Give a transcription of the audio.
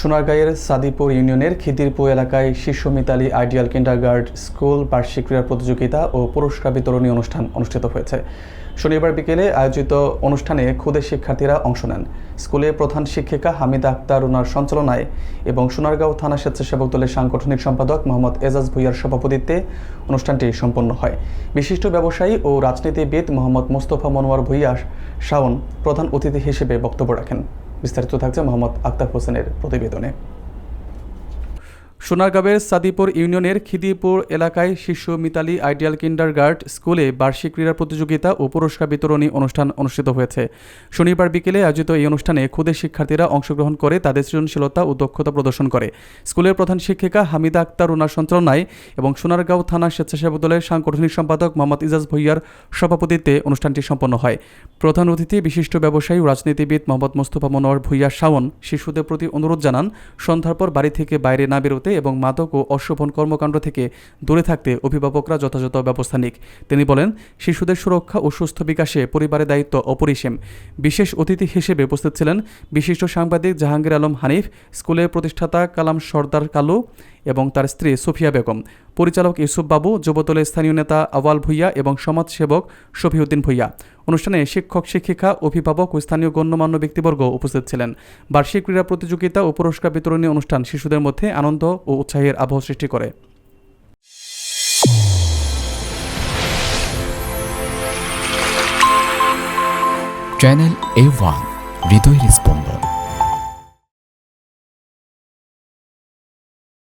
সোনারগাঁয়ের সাদিপুর ইউনিয়নের খিদিরপুর এলাকায় শিশু মিতালি আইডিয়াল কিন্ডারগার্ড স্কুল বার্ষিক ক্রীড়া প্রতিযোগিতা ও পুরস্কার বিতরণী অনুষ্ঠান অনুষ্ঠিত হয়েছে। শনিবার বিকেলে আয়োজিত অনুষ্ঠানে ক্ষুদে শিক্ষার্থীরা অংশ নেন। স্কুলে প্রধান শিক্ষিকা হামিদা আক্তার উনার সঞ্চালনায় এবং সোনারগাঁও থানা স্বেচ্ছাসেবক দলের সাংগঠনিক সম্পাদক মোহাম্মদ এজাজ ভুইয়ার সভাপতিত্বে অনুষ্ঠানটি সম্পন্ন হয়। বিশিষ্ট ব্যবসায়ী ও রাজনীতিবিদ মোহাম্মদ মোস্তফা মনোয়ার ভুইয়া শাওন প্রধান অতিথি হিসেবে বক্তব্য রাখেন। বিস্তারিত থাকছে মোহাম্মদ আক্তার হোসেনের প্রতিবেদনে। সোনারগাঁওয়ের সাদিপুর ইউনিয়নের খিদিপুর এলাকায় শিশু মিতালি আইডিয়াল কিন্ডারগার্ড স্কুলে বার্ষিক ক্রীড়া প্রতিযোগিতা ও পুরস্কার বিতরণী অনুষ্ঠান অনুষ্ঠিত হয়েছে। শনিবার বিকেলে আয়োজিত এই অনুষ্ঠানে ক্ষুদে শিক্ষার্থীরা অংশগ্রহণ করে তাদের সৃজনশীলতা ও দক্ষতা প্রদর্শন করে। স্কুলের প্রধান শিক্ষিকা হামিদা আক্তার উনার সঞ্চালনায় এবং সোনারগাঁও থানা স্বেচ্ছাসেবক দলের সাংগঠনিক সম্পাদক মোহাম্মদ ইজাজ ভুইয়ার সভাপতিত্বে অনুষ্ঠানটি সম্পন্ন হয়। প্রধান অতিথি, বিশিষ্ট ব্যবসায়ী রাজনীতিবিদ মোহাম্মদ মোস্তফা মনোয়ার ভুইয়া শাওন শিশুদের প্রতি অনুরোধ জানান, সন্ধ্যার পর বাড়ি থেকে বাইরে না বেরোতে এবং মাদক ও অশোভন কর্মকাণ্ড থেকে দূরে থাকতে অভিভাবকরা যথাযথ ব্যবস্থা নিক। তিনি বলেন, শিশুদের সুরক্ষা ও সুস্থ বিকাশে পরিবারের দায়িত্ব অপরিসীম। বিশেষ অতিথি হিসেবে উপস্থিত ছিলেন বিশিষ্ট সাংবাদিক জাহাঙ্গীর আলম হানিফ, স্কুলের প্রতিষ্ঠাতা কালাম সর্দার কালু এবং তার স্ত্রী সুফিয়া বেগম। পরিচালক ইউসুফ বাবু, যুবদলের স্থানীয় নেতা আওয়াল ভুইয়া এবং সমাজসেবক শফিউদ্দিন ভুইয়া। অনুষ্ঠানে শিক্ষক, শিক্ষিকা, অভিভাবক ও স্থানীয় গণ্যমান্য ব্যক্তিবর্গ উপস্থিত ছিলেন। বার্ষিক ক্রীড়া প্রতিযোগিতা ও পুরস্কার বিতরণী অনুষ্ঠান শিশুদের মধ্যে আনন্দ ও উৎসাহের আবহ সৃষ্টি করে। চ্যানেল এ ওয়ান হৃদয়ের স্পন্দন